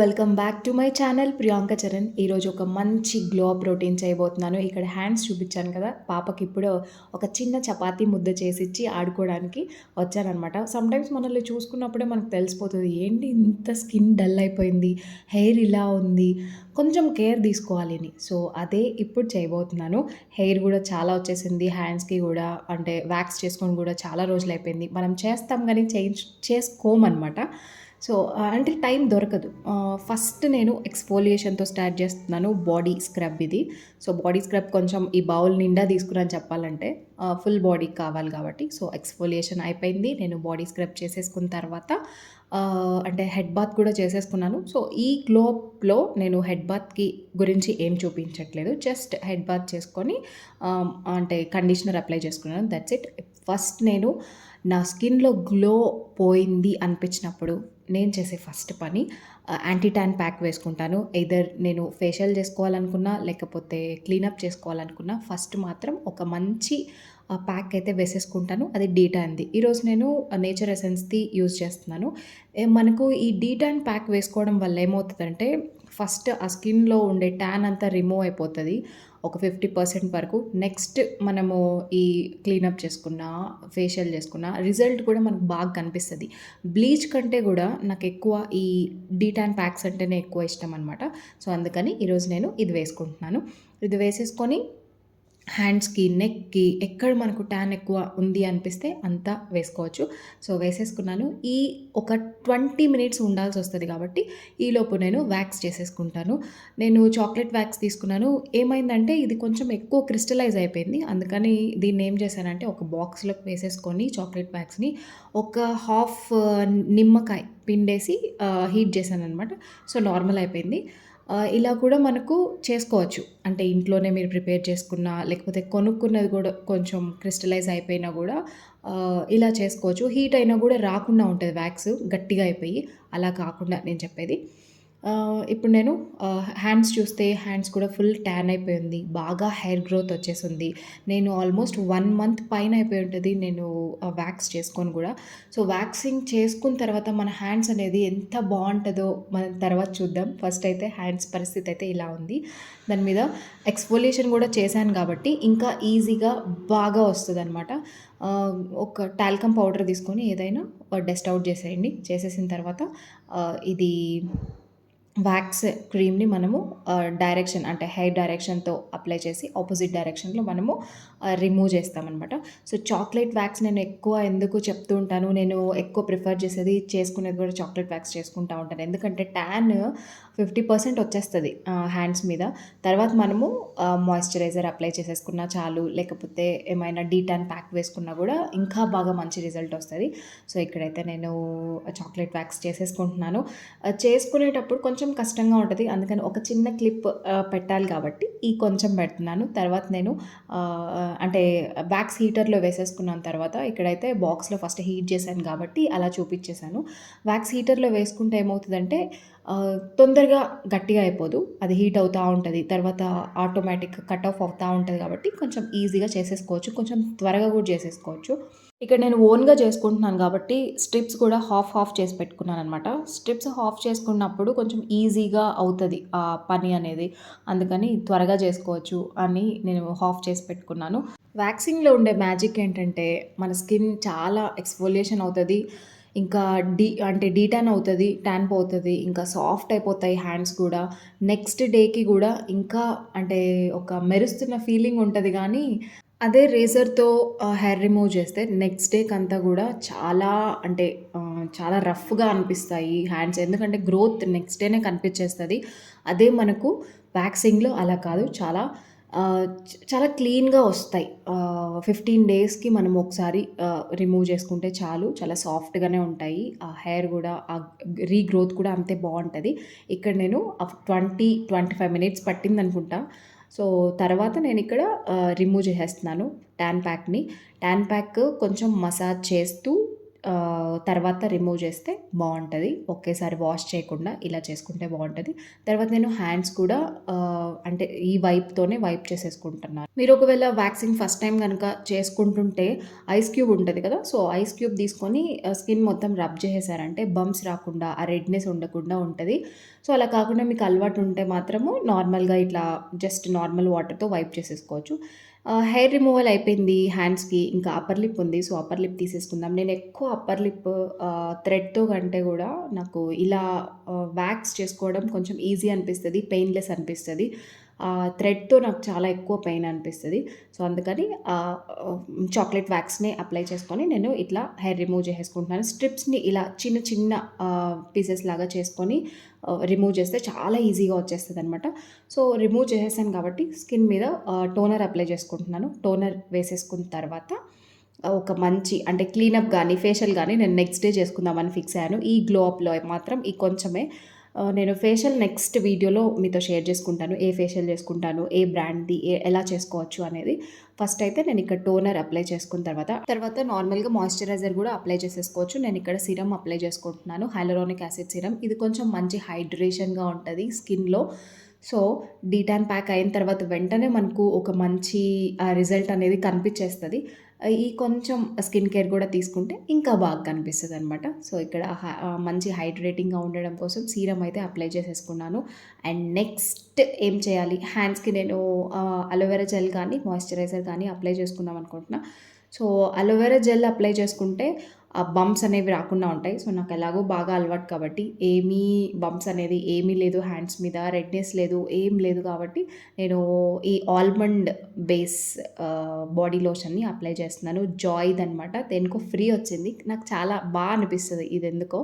Welcome back to my channel Priyanka Charan. ఈరోజు ఒక మంచి గ్లో ప్రోటీన్ చేయబోతున్నాను. ఇక్కడ హ్యాండ్స్ చూపించాను కదా పాపకి ఇప్పుడు ఒక చిన్న చపాతీ ముద్ద చేసి ఇచ్చి ఆడుకోవడానికి వచ్చానమాట సమ్టైమ్స్ మనల్ని చూసుకున్నప్పుడే మనకు తెలిసిపోతుంది ఏంటి ఇంత స్కిన్ డల్ అయిపోయింది హెయిర్ ఇలా ఉంది కొంచెం కేర్ తీసుకోవాలి అని. సో అదే ఇప్పుడు చేయబోతున్నాను. హెయిర్ కూడా చాలా వచ్చేసింది హ్యాండ్స్కి కూడా అంటే వ్యాక్స్ చేసుకొని కూడా చాలా రోజులు అయిపోయింది. మనం చేస్తాం కానీ చేయించు చేసుకోమన్నమాట. సో అంటే టైం దొరకదు. ఫస్ట్ నేను ఎక్స్ఫోలియేషన్తో స్టార్ట్ చేస్తున్నాను బాడీ స్క్రబ్ ఇది. సో బాడీ స్క్రబ్ కొంచెం ఈ బౌల్ నిండా తీసుకున్నాను చెప్పాలంటే ఫుల్ బాడీ కావాలి కాబట్టి సో ఎక్స్ఫోలియేషన్ అయిపోయింది. నేను బాడీ స్క్రబ్ చేసేసుకున్న తర్వాత అంటే హెడ్ బాత్ కూడా చేసేసుకున్నాను. సో ఈ గ్లోప్లో నేను హెడ్ బాత్కి గురించి ఏం చూపించట్లేదు. జస్ట్ హెడ్ బాత్ చేసుకొని అంటే కండిషనర్ అప్లై చేసుకున్నాను. That's it. ఫస్ట్ నేను నా స్కిన్లో గ్లో పోయింది అనిపించినప్పుడు నేను చేసే ఫస్ట్ పని యాంటీ ట్యాన్ ప్యాక్ వేసుకుంటాను. ఎదర్ నేను ఫేషియల్ చేసుకోవాలనుకున్నా లేకపోతే క్లీనప్ చేసుకోవాలనుకున్నా ఫస్ట్ మాత్రం ఒక మంచి ప్యాక్ అయితే వేసేసుకుంటాను. అది డీటాన్ది ఈరోజు నేను నేచర్ ఎసెన్స్ది యూజ్ చేస్తున్నాను. మనకు ఈ డీటాన్ ప్యాక్ వేసుకోవడం వల్ల ఏమవుతుందంటే ఫస్ట్ ఆ స్కిన్లో ఉండే ట్యాన్ అంతా రిమూవ్ అయిపోతుంది. ఒక ఫిఫ్టీ పర్సెంట్ వరకు. నెక్స్ట్ మనము ఈ క్లీనప్ చేసుకున్న ఫేషియల్ చేసుకున్న రిజల్ట్ కూడా మనకు బాగా కనిపిస్తుంది. బ్లీచ్ కంటే కూడా నాకు ఎక్కువ ఈ డీటాన్ ప్యాక్స్ అంటేనే ఎక్కువ ఇష్టం అనమాట సో అందుకని ఈరోజు నేను ఇది వేసుకుంటున్నాను. ఇది వేసేసుకొని హ్యాండ్స్కి నెక్కి ఎక్కడ మనకు ట్యాన్ ఎక్కువ ఉంది అనిపిస్తే అంతా వేసుకోవచ్చు. సో వేసేసుకున్నాను. ఈ ఒక ట్వంటీ మినిట్స్ ఉండాల్సి వస్తుంది కాబట్టి ఈలోపు నేను వ్యాక్స్ చేసేసుకుంటాను. నేను చాక్లెట్ వ్యాక్స్ తీసుకున్నాను. ఏమైందంటే ఇది కొంచెం ఎక్కువ క్రిస్టలైజ్ అయిపోయింది. అందుకని దీన్ని ఏం చేశానంటే ఒక బాక్స్లోకి వేసేసుకొని చాక్లెట్ వ్యాక్స్ని ఒక హాఫ్ నిమ్మకాయ పిండేసి హీట్ చేశాను అనమాట సో నార్మల్ అయిపోయింది. ఇలా కూడా మనకు చేసుకోవచ్చు. అంటే ఇంట్లోనే మీరు ప్రిపేర్ చేసుకున్న లేకపోతే కొనుక్కున్నది కూడా కొంచెం క్రిస్టలైజ్ అయిపోయినా కూడా ఇలా చేసుకోవచ్చు. హీట్ అయినా కూడా రాకుండా ఉంటుంది వ్యాక్స్ గట్టిగా అయిపోయి. అలా కాకుండా నేను చెప్పేది. ఇప్పుడు నేను హ్యాండ్స్ చూస్తే హ్యాండ్స్ కూడా ఫుల్ ట్యాన్ అయిపోయింది బాగా హెయిర్ గ్రోత్ వచ్చేసింది. నేను ఆల్మోస్ట్ వన్ మంత్ పైన అయిపోయి ఉంటుంది నేను వ్యాక్స్ చేసుకొని కూడా. సో వ్యాక్సింగ్ చేసుకున్న తర్వాత మన హ్యాండ్స్ అనేది ఎంత బాగుంటుందో మనం తర్వాత చూద్దాం. ఫస్ట్ అయితే హ్యాండ్స్ పరిస్థితి అయితే ఇలా ఉంది. దాని మీద ఎక్స్పోలేషన్ కూడా చేశాను కాబట్టి ఇంకా ఈజీగా బాగా వస్తుంది అనమాట ఒక టాల్కమ్ పౌడర్ తీసుకొని ఏదైనా డస్ట్ అవుట్ చేసేయండి. చేసేసిన తర్వాత ఇది వ్యాక్స్ క్రీమ్ని మనము డైరెక్షన్ అంటే హెయిర్ డైరెక్షన్తో అప్లై చేసి ఆపోజిట్ డైరెక్షన్లో మనము రిమూవ్ చేస్తామన్నమాట. సో చాక్లెట్ వ్యాక్స్ నేను ఎక్కువ ఎందుకు చెప్తూ ఉంటాను నేను ఎక్కువ ప్రిఫర్ చేసేది చేసుకునేది కూడా చాక్లెట్ వ్యాక్స్ చేసుకుంటూ ఉంటాను. ఎందుకంటే ట్యాన్ ఫిఫ్టీ పర్సెంట్ వచ్చేస్తుంది హ్యాండ్స్ మీద. తర్వాత మనము మాయిశ్చరైజర్ అప్లై చేసేసుకున్నా చాలు లేకపోతే ఏమైనా డీటాన్ ప్యాక్ వేసుకున్నా కూడా ఇంకా బాగా మంచి రిజల్ట్ వస్తుంది. సో ఇక్కడైతే నేను చాక్లెట్ వ్యాక్స్ చేసేసుకుంటున్నాను. చేసుకునేటప్పుడు కొంచెం కష్టంగా ఉంటుంది అందుకని ఒక చిన్న క్లిప్ పెట్టాలి కాబట్టి ఈ కొంచెం పెడుతున్నాను. తర్వాత నేను అంటే వ్యాక్స్ హీటర్లో వేసేసుకున్నాను తర్వాత ఇక్కడైతే బాక్స్లో ఫస్ట్ హీట్ చేశాను కాబట్టి అలా చూపించేశాను. వ్యాక్స్ హీటర్లో వేసుకుంటే ఏమవుతుందంటే తొందరగా గట్టిగా అయిపోదు. అది హీట్ అవుతూ ఉంటుంది. తర్వాత ఆటోమేటిక్ కట్ ఆఫ్ అవుతూ ఉంటుంది కాబట్టి కొంచెం ఈజీగా చేసేసుకోవచ్చు. కొంచెం త్వరగా కూడా చేసేసుకోవచ్చు. ఇక్కడ నేను ఓన్గా చేసుకుంటున్నాను కాబట్టి స్ట్రిప్స్ కూడా హాఫ్ హాఫ్ చేసి పెట్టుకున్నాను అనమాట స్ట్రిప్స్ హాఫ్ చేసుకున్నప్పుడు కొంచెం ఈజీగా అవుతుంది ఆ పని అనేది. అందుకని త్వరగా చేసుకోవచ్చు అని నేను హాఫ్ చేసి పెట్టుకున్నాను. వ్యాక్సింగ్లో ఉండే మ్యాజిక్ ఏంటంటే మన స్కిన్ చాలా ఎక్స్ఫోలియేషన్ అవుతుంది. ఇంకా డీ అంటే డీటాన్ అవుతుంది ట్యాన్ పోతుంది ఇంకా సాఫ్ట్ అయిపోతాయి హ్యాండ్స్ కూడా. నెక్స్ట్ డేకి కూడా ఇంకా అంటే ఒక మెరుస్తున్న ఫీలింగ్ ఉంటుంది కానీ అదే రేజర్తో హెయిర్ రిమూవ్ చేస్తే నెక్స్ట్ డేకి అంతా కూడా చాలా అంటే చాలా రఫ్గా అనిపిస్తాయి హ్యాండ్స్. ఎందుకంటే గ్రోత్ నెక్స్ట్ డేనే కనిపించేస్తుంది. అదే మనకు వ్యాక్సింగ్లో అలా కాదు చాలా చాలా క్లీన్గా వస్తాయి. ఫిఫ్టీన్ డేస్కి మనం ఒకసారి రిమూవ్ చేసుకుంటే చాలు. చాలా సాఫ్ట్గానే ఉంటాయి. ఆ హెయిర్ కూడా ఆ రీగ్రోత్ కూడా అంతే బాగుంటుంది. ఇక్కడ నేను ట్వంటీ ట్వంటీ ఫైవ్ మినిట్స్ పట్టింది అనుకుంటా. సో తర్వాత నేను ఇక్కడ రిమూవ్ చేసేస్తున్నాను. ట్యాన్ ప్యాక్ని. ట్యాన్ ప్యాక్ కొంచెం మసాజ్ చేస్తూ తర్వాత రిమూవ్ చేస్తే బాగుంటుంది ఒకేసారి వాష్ చేయకుండా ఇలా చేసుకుంటే బాగుంటుంది తర్వాత నేను హ్యాండ్స్ కూడా అంటే ఈ వైప్‌తోనే వైప్ చేసేసుకుంటున్నాను. మీరు ఒకవేళ వ్యాక్సింగ్ ఫస్ట్ టైం కనుక చేసుకుంటుంటే ఐస్ క్యూబ్ ఉంటుంది కదా! సో, ఐస్ క్యూబ్ తీసుకొని స్కిన్ మొత్తం రబ్ చేసేసారంటే బంప్స్ రాకుండా, ఆ రెడ్‌నెస్ ఉండకుండా ఉంటుంది సో, అలా కాకుండా మీకు అలవాటు ఉంటే మాత్రము నార్మల్‌గా ఇట్లా జస్ట్ నార్మల్ వాటర్‌తో వైప్ చేసేసుకోవచ్చు. హెయిర్ రిమూవల్ అయిపోయింది హ్యాండ్స్‌కి. ఇంకా అప్పర్ లిప్ ఉంది. సో, అప్పర్ లిప్ తీసేసుకుందాం. నేను ఎక్కువ అప్పర్ లిప్ థ్రెడ్‌తో కంటే కూడా నాకు ఇలా వ్యాక్స్ చేసుకోవడం కొంచెం ఈజీ అనిపిస్తుంది పెయిన్‌లెస్ అనిపిస్తుంది థ్రెడ్‌తో నాకు చాలా ఎక్కువ పెయిన్ అనిపిస్తుంది సో, అందుకని చాక్లెట్ వ్యాక్స్‌ని అప్లై చేసుకొని నేను ఇట్లా హెయిర్ రిమూవ్ చేసుకుంటున్నాను స్ట్రిప్స్‌ని ఇలా చిన్న చిన్న పీసెస్ లాగా చేసుకొని రిమూవ్ చేస్తే చాలా ఈజీగా వచ్చేస్తదనమాట. సో, రిమూవ్ చేసేసాను కాబట్టి స్కిన్ మీద టోనర్ అప్లై చేసుకుంటున్నాను. టోనర్ వేసేసుకున్న తర్వాత ఒక మంచి అంటే క్లీనప్ కానీ ఫేషియల్ కానీ నేను నెక్స్ట్ డే చేసుకుందామని ఫిక్స్ అయ్యాను. ఈ గ్లో అప్‌లో మాత్రం ఈ కొంచెమే నేను ఫేషియల్ నెక్స్ట్ వీడియోలో మీతో షేర్ చేసుకుంటాను. ఏ ఫేషియల్ చేసుకుంటాను, ఏ బ్రాండ్‌ది, ఎలా చేసుకోవచ్చు అనేది. ఫస్ట్ అయితే నేను ఇక్కడ టోనర్ అప్లై చేసుకున్న తర్వాత, తర్వాత నార్మల్‌గా మాయిశ్చరైజర్ కూడా అప్లై చేసేసుకోవచ్చు. నేను ఇక్కడ సిరమ్ అప్లై చేసుకుంటున్నాను. Hyaluronic acid serum. ఇది కొంచెం మంచి హైడ్రేషన్‌గా ఉంటుంది స్కిన్‌లో. సో, డీటాన్ ప్యాక్ అయిన తర్వాత వెంటనే మనకు ఒక మంచి రిజల్ట్ అనేది కనిపించేస్తుంది ఈ కొంచెం స్కిన్ కేర్ కూడా తీసుకుంటే ఇంకా బాగా కనిపిస్తుంది అనమాట సో, ఇక్కడ హ మంచి హైడ్రేటింగ్‌గా ఉండడం కోసం సీరం అయితే అప్లై చేసేసుకున్నాను. అండ్ నెక్స్ట్ ఏం చేయాలి హ్యాండ్స్‌కి నేను అలోవెరా జెల్ కానీ, మాయిశ్చరైజర్ కానీ అప్లై చేసుకుందాం అనుకుంటున్నా. So, aloe vera gel apply చేసుకుంటే బంప్స్ అనేవి రాకుండా ఉంటాయి. సో, నాకు ఎలాగో బాగా అలవాటు కాబట్టి ఏమీ బంప్స్ అనేది ఏమీ లేదు హ్యాండ్స్ మీద. రెడ్‌నెస్ లేదు. ఏం లేదు కాబట్టి నేను ఈ ఆల్మండ్ బేస్ బాడీ లోషన్‌ని అప్లై చేస్తున్నాను. జాయ్‌దనమాట. దేనికో ఫ్రీ వచ్చింది. నాకు చాలా బాగా అనిపిస్తుంది ఇది ఎందుకో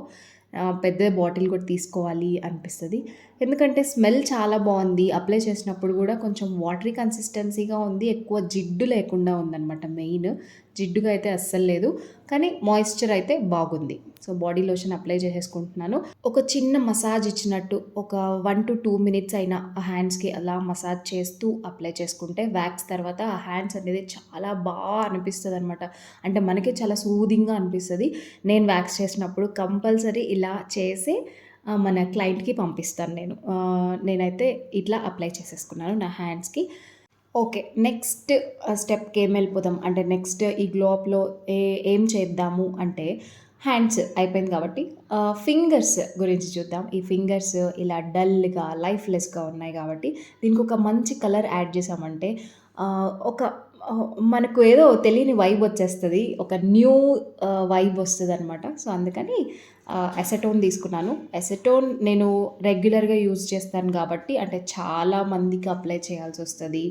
పెద్ద బాటిల్ కూడా తీసుకోవాలి అనిపిస్తుంది ఎందుకంటే స్మెల్ చాలా బాగుంది అప్లై చేసినప్పుడు కూడా కొంచెం వాటరీ కన్సిస్టెన్సీగా ఉంది. ఎక్కువ జిడ్డు లేకుండా ఉందన్నమాట మెయిన్. జిడ్డుగా అయితే అస్సలు లేదు. కానీ మాయిశ్చర్ అయితే బాగుంది. సో, బాడీ లోషన్ అప్లై చేసేసుకుంటున్నాను. ఒక చిన్న మసాజ్ ఇచ్చినట్టు ఒక 1-2 మినిట్స్ అయినా ఆ హ్యాండ్స్‌కి అలా మసాజ్ చేస్తూ అప్లై చేసుకుంటే వ్యాక్స్ తర్వాత ఆ హ్యాండ్స్ అనేది చాలా బాగా అనిపిస్తుంది అనమాట అంటే మనకే చాలా సూదింగ్‌గా అనిపిస్తుంది నేను వ్యాక్స్ చేసినప్పుడు కంపల్సరీ ఇలా చేసి మన క్లయింట్‌కి పంపిస్తాను నేను. నేనైతే ఇట్లా అప్లై చేసేసుకున్నాను నా హ్యాండ్స్‌కి. ఓకే. నెక్స్ట్ స్టెప్‌కి ఏం వెళ్ళిపోదాం అంటే నెక్స్ట్ ఈ గ్లోఅప్లో ఏ ఏం చేద్దాము అంటే హ్యాండ్స్ అయిపోయింది కాబట్టి ఫింగర్స్ గురించి చూద్దాం. ఈ ఫింగర్స్ ఇలా డల్‌గా, లైఫ్‌లెస్‌గా ఉన్నాయి కాబట్టి దీనికి ఒక మంచి కలర్ యాడ్ చేసామంటే ఒక మనకు ఏదో తెలియని వైబ్ వచ్చేస్తుంది ఒక న్యూ వైబ్ వస్తుంది అనమాట సో, అందుకని ఎసెటోన్ అసెటోన్ తీసుకున్నాను. అసెటోన్ నేను రెగ్యులర్‌గా యూజ్ చేస్తాను కాబట్టి అంటే చాలా మందికి అప్లై చేయాల్సి వస్తుంది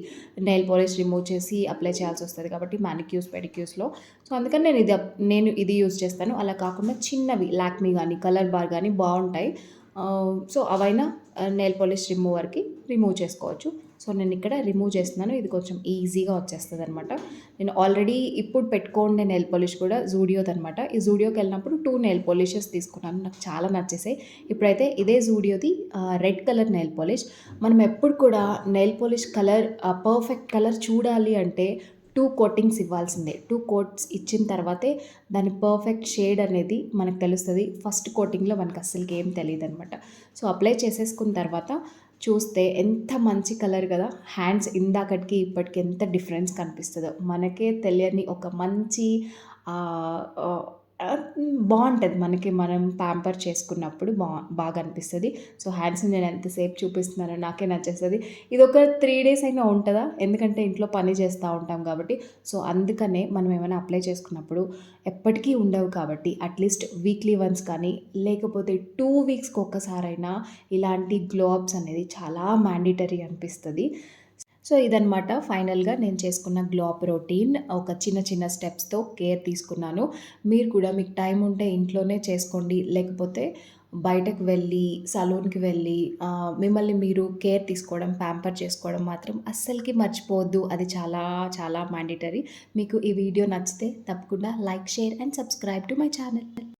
నెయిల్ పాలిష్ రిమూవ్ చేసి అప్లై చేయాల్సి వస్తుంది కాబట్టి మ్యానిక్యూస్ పెడిక్యూస్లో సో, అందుకని నేను ఇది అప్ నేను ఇది యూజ్ చేస్తాను. అలా కాకుండా చిన్నవి లాక్మీ కానీ కలర్ బార్ కానీ బాగుంటాయి సో, అవైనా నెయిల్ పాలిష్ రిమూవర్‌కి రిమూవ్ చేసుకోవచ్చు. సో, నేను ఇక్కడ రిమూవ్ చేస్తున్నాను. ఇది కొంచెం ఈజీగా వచ్చేస్తుంది అనమాట నేను ఆల్రెడీ ఇప్పుడు పెట్టుకోండి నెయిల్ పాలిష్ కూడా జూడియోదనమాట. ఈ జూడియోకి వెళ్ళినప్పుడు టూ నెయిల్ పాలిషెస్ తీసుకున్నాను. నాకు చాలా నచ్చేసాయి. ఇప్పుడైతే ఇదే జూడియోది రెడ్ కలర్ నెయిల్ పాలిష్. మనం ఎప్పుడు కూడా nail polish colour perfect colour చూడాలి అంటే టూ కోటింగ్స్ ఇవ్వాల్సిందే. టూ కోట్స్ ఇచ్చిన తర్వాతే దాని పర్ఫెక్ట్ షేడ్ అనేది మనకు తెలుస్తుంది ఫస్ట్ కోటింగ్‌లో మనకు అస్సలు ఏం తెలియదు అనమాట సో, అప్లై చేసేసుకున్న తర్వాత చూస్తే ఎంత మంచి కలర్ కదా! హ్యాండ్స్ ఇందాకటికి ఇప్పటికి ఎంత డిఫరెన్స్ కనిపిస్తుందో మనకే తెలియని ఒక మంచి బాగుంటుంది. మనకి మనం ప్యాంపర్ చేసుకున్నప్పుడు బా బాగా అనిపిస్తుంది సో, హ్యాండ్స్‌ని నేను ఎంతసేపు చూపిస్తున్నానో నాకే నచ్చేస్తుంది. ఇది ఒక త్రీ డేస్ అయినా ఉంటుందా? ఎందుకంటే ఇంట్లో పని చేస్తూ ఉంటాం కాబట్టి. సో, అందుకనే మనం ఏమైనా అప్లై చేసుకున్నప్పుడు ఎప్పటికీ ఉండవు కాబట్టి అట్‌లీస్ట్ వీక్లీ వన్స్ కానీ లేకపోతే టూ వీక్స్‌కి ఒక్కసారైనా ఇలాంటి గ్లో అప్స్ అనేది చాలా మ్యాండేటరీ అనిపిస్తుంది. సో, ఇదనమాట ఫైనల్‌గా నేను చేసుకున్న గ్లోప్ రొటీన్. ఒక చిన్న చిన్న స్టెప్స్‌తో కేర్ తీసుకున్నాను. మీరు కూడా మీకు టైం ఉంటే ఇంట్లోనే చేసుకోండి. లేకపోతే బయటకు వెళ్ళి, సలూన్‌కి వెళ్ళి మిమ్మల్ని మీరు కేర్ తీసుకోవడం, ప్యాంపర్ చేసుకోవడం మాత్రం అస్సలకి మర్చిపోవద్దు. అది చాలా చాలా మ్యాండేటరీ. మీకు ఈ వీడియో నచ్చితే తప్పకుండా like, share and subscribe to my channel.